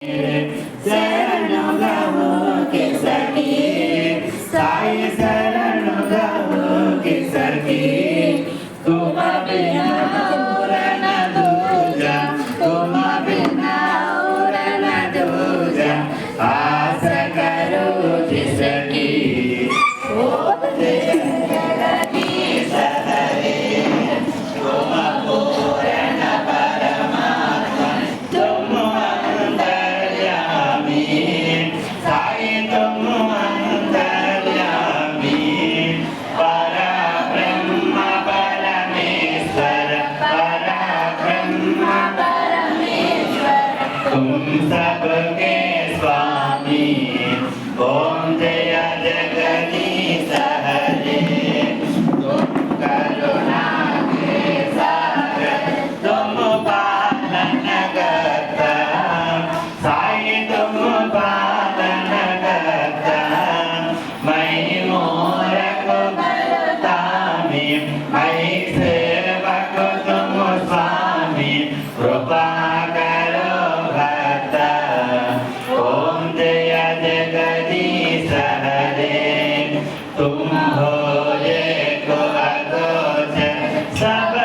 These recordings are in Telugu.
Yeah. तुम सबके स्वामी Shabbat.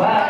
ओ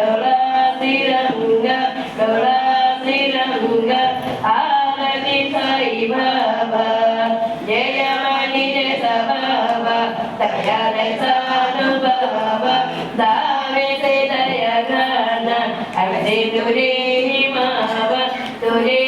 దయాల సానుభవ దావితే దయగణ అవితే తురే మావ తురే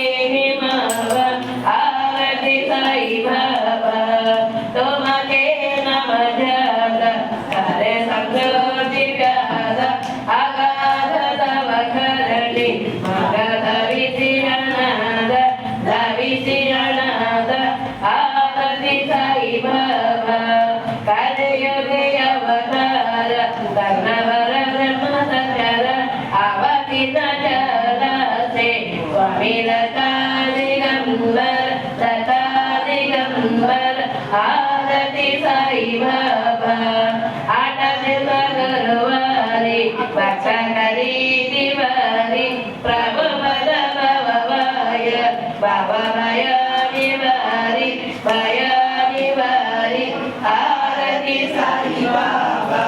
సగరువారి భక్షకరి ప్రభు పద భవవాయ నివారి భయ నివారి ఆరతి సాయిబాబా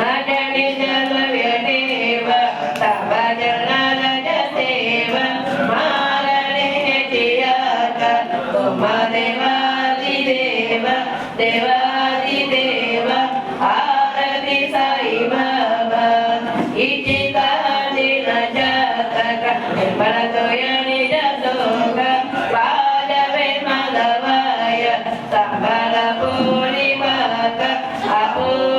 మజని జల వ్యదేవ తవ జనరజ సేవ మారణే జియాక আবু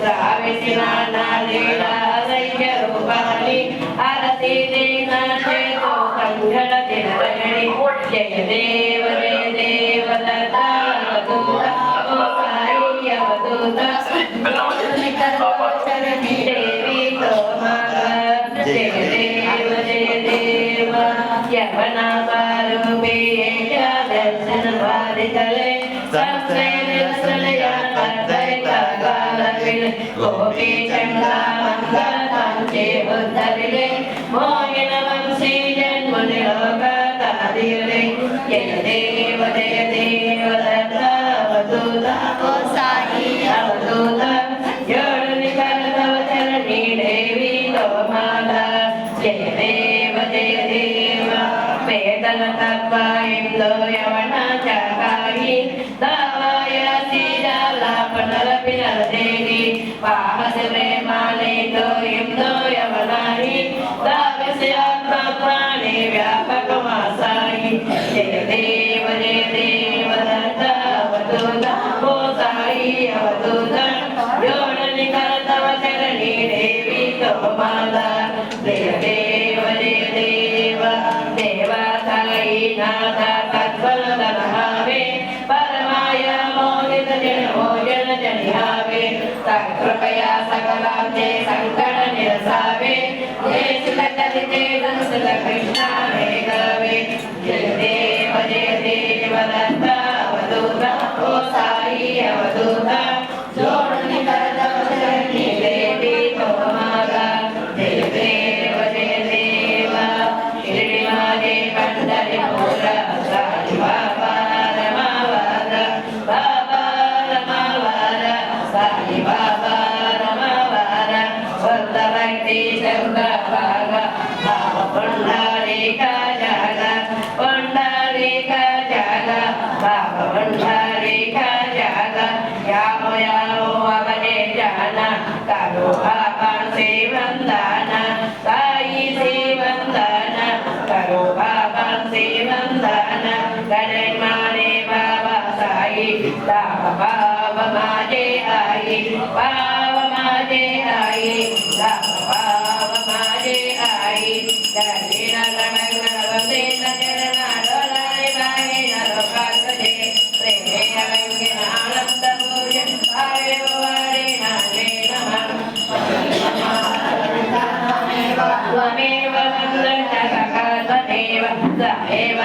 ಧಾವಿಸಿ ನಾನೇ ನಾರಯ್ಯ ರೂಪದಲ್ಲಿ ಅರಸಿ ದೇನೋ ಸಂಘಳ ದಿನದಲ್ಲಿ ಜಯ ದೇವರೇ ದೇವದ ತಾವದೂತ ಓ ಸಾಯಿಯ ವದೂತ ಕರೋಚರಣಿ ದೇವಿ ತೋಮಾಗ ಜಯ ದೇವರೇ ದೇವ ಯಮನ ಬಾರು ಬೇಯ ದರ್ಶನ ಬಾರಿಸಲೆ Sanskrit � Jaya Deva, Jaya Deva, Jaya Deva, Jaya Deva, Jaya Deva, Jaya Deva, పాహస ప్రేమాలే తో ఇందో యవనాని దావస్య ఆత్మ ప్రాణి వ్యాపక మాసాయి జయ దేవ జయ దేవ దత్త అవధూత ఓ సాయి అవధూత జోడని కరతవ చరణి దేవి తోమాల జయ దేవ జయ దేవ దేవ సాయి నాథ తత్వల దనహావే పరమాయ మోదిత జన భోజన జనిహావే సకృపయా సకలాంతే సంకట నిరసావే దేశిల కలితే ధనుసుల కృష్ణ వేగవే జయ దేవ జయ దేవ దత్త అవధూత ఓ సాయి అవధూత జోడుని కరదవ Baba Maji Ayi, Baba Maji Ayi, Baba हमारे आई दलिन गणन वंदे नजरनाडोलाय बाहे नरोकासदे प्रेमे अलंगिनालंत पूजन भावे वारे नामे नमः त्वमेव मङ्गलः सखा त्वमेव समेव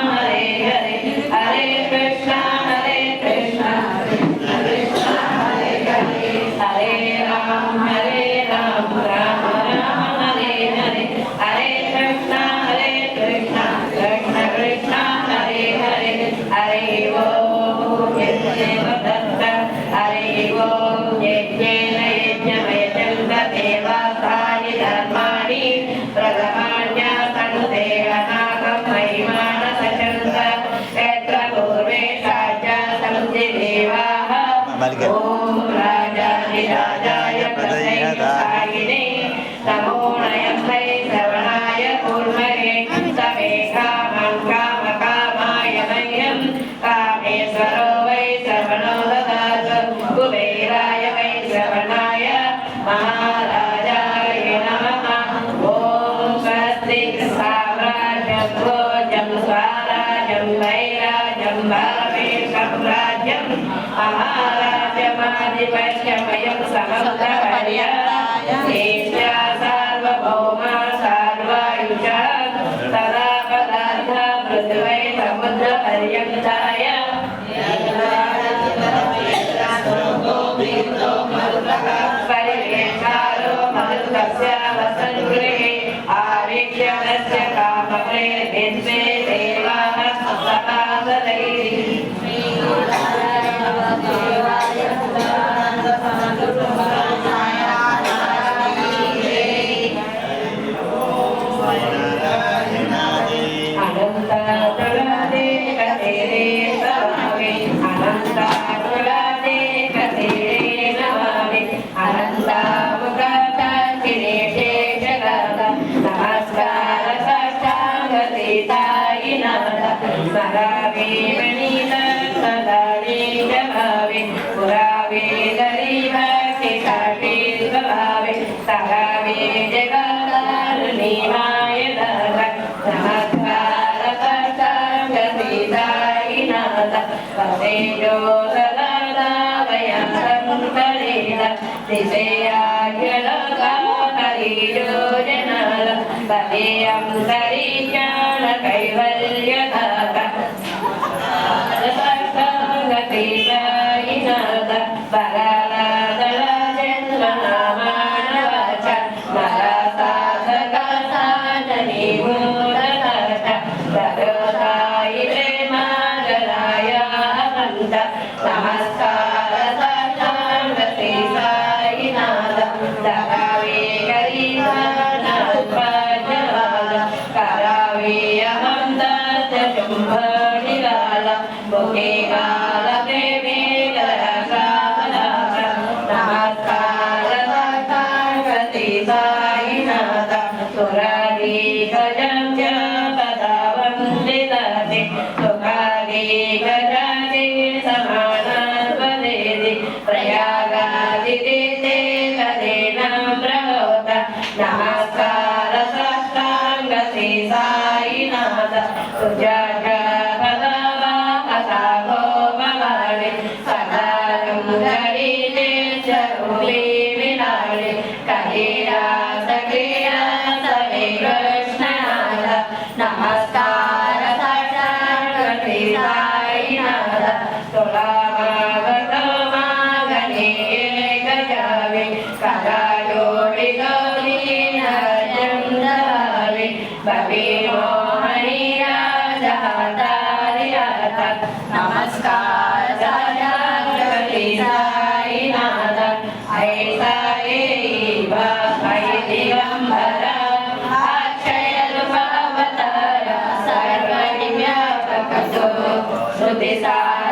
आहाराद्यमादिपथ्यमयं समन्तपर्य एषा सार्वभौमा सार्वायुषा सदा पदार्थ पृथ्वै समुद्रपर्यन्ताय परिवेशालो मरुतस्य वसन्गृहे आवेक्ष्यस्य कामप्रे भिन्वे देवाः समासदैः Bye. ശങ്കരേ സർവേ desastre.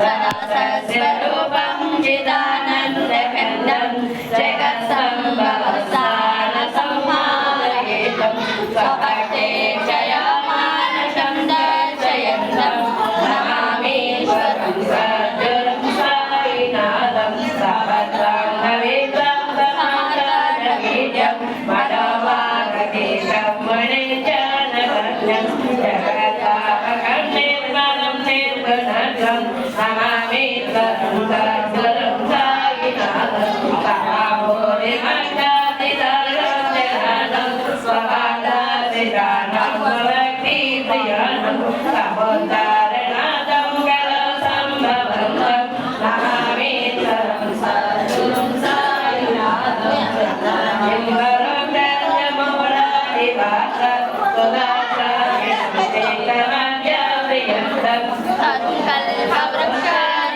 సహస్రూపం చిదానందకందం జగత్సంభవ స్థాన సంహారగీతం స్వపటే జయమాన శంద జయంతం నమామేశ్వరం సర్జురం స్వామినాథం సభద్రాంగ విద్వం సమాచారగీత్యం మరవాగతీశం మునిజానవర్ణం జయ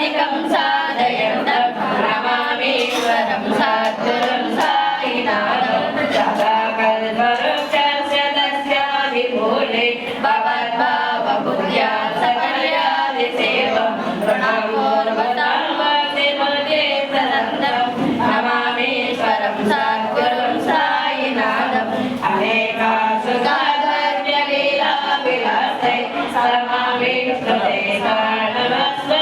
साधिकं साधयन्तं रमामेश्वरं साद्गुरुं सायिनाथं सदाकल्परुं चस्य तस्याभिमूले भवद्भावपुर्या सकलयादि सेवं प्रणवोर्वतां वन्दे मदे सनन्दं रमामेश्वरं साद्गुरुं सायिनाथम् अनेका सुसागर्यलीलाभिलासै सर्वामेश्वरे कारणवस्व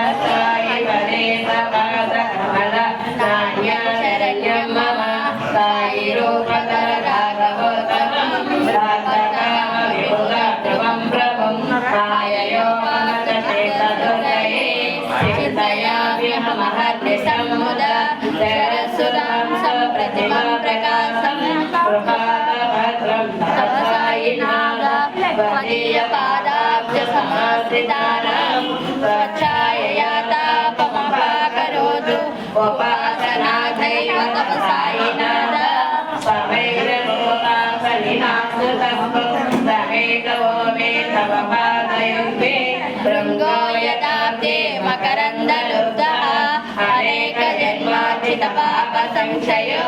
परिधानं स्वच्छायया तापमपाकरोतु उपासना धैव तपसायिनाद स्वैरलोकाफलिनासुतमेकवो मे तव पादयुक्ते भृङ्गो यदाब्दे मकरन्दलुब्धः अनेकजन्मार्जितपापसंशयो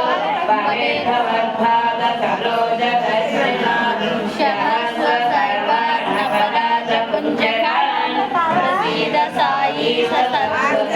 भवेभवद्भागसरोजकर्षणादृक्ष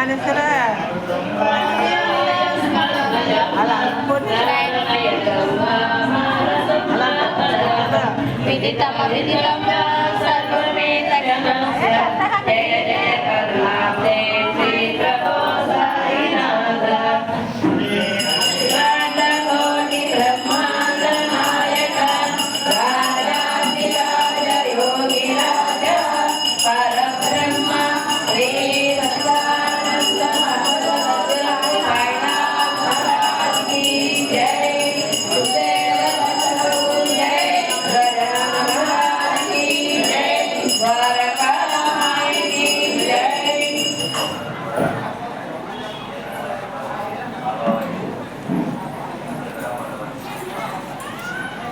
ಮನಸರ ಅಲ್ಲ ವಿದಿತಮ ವಿದಿತಮ್ಮ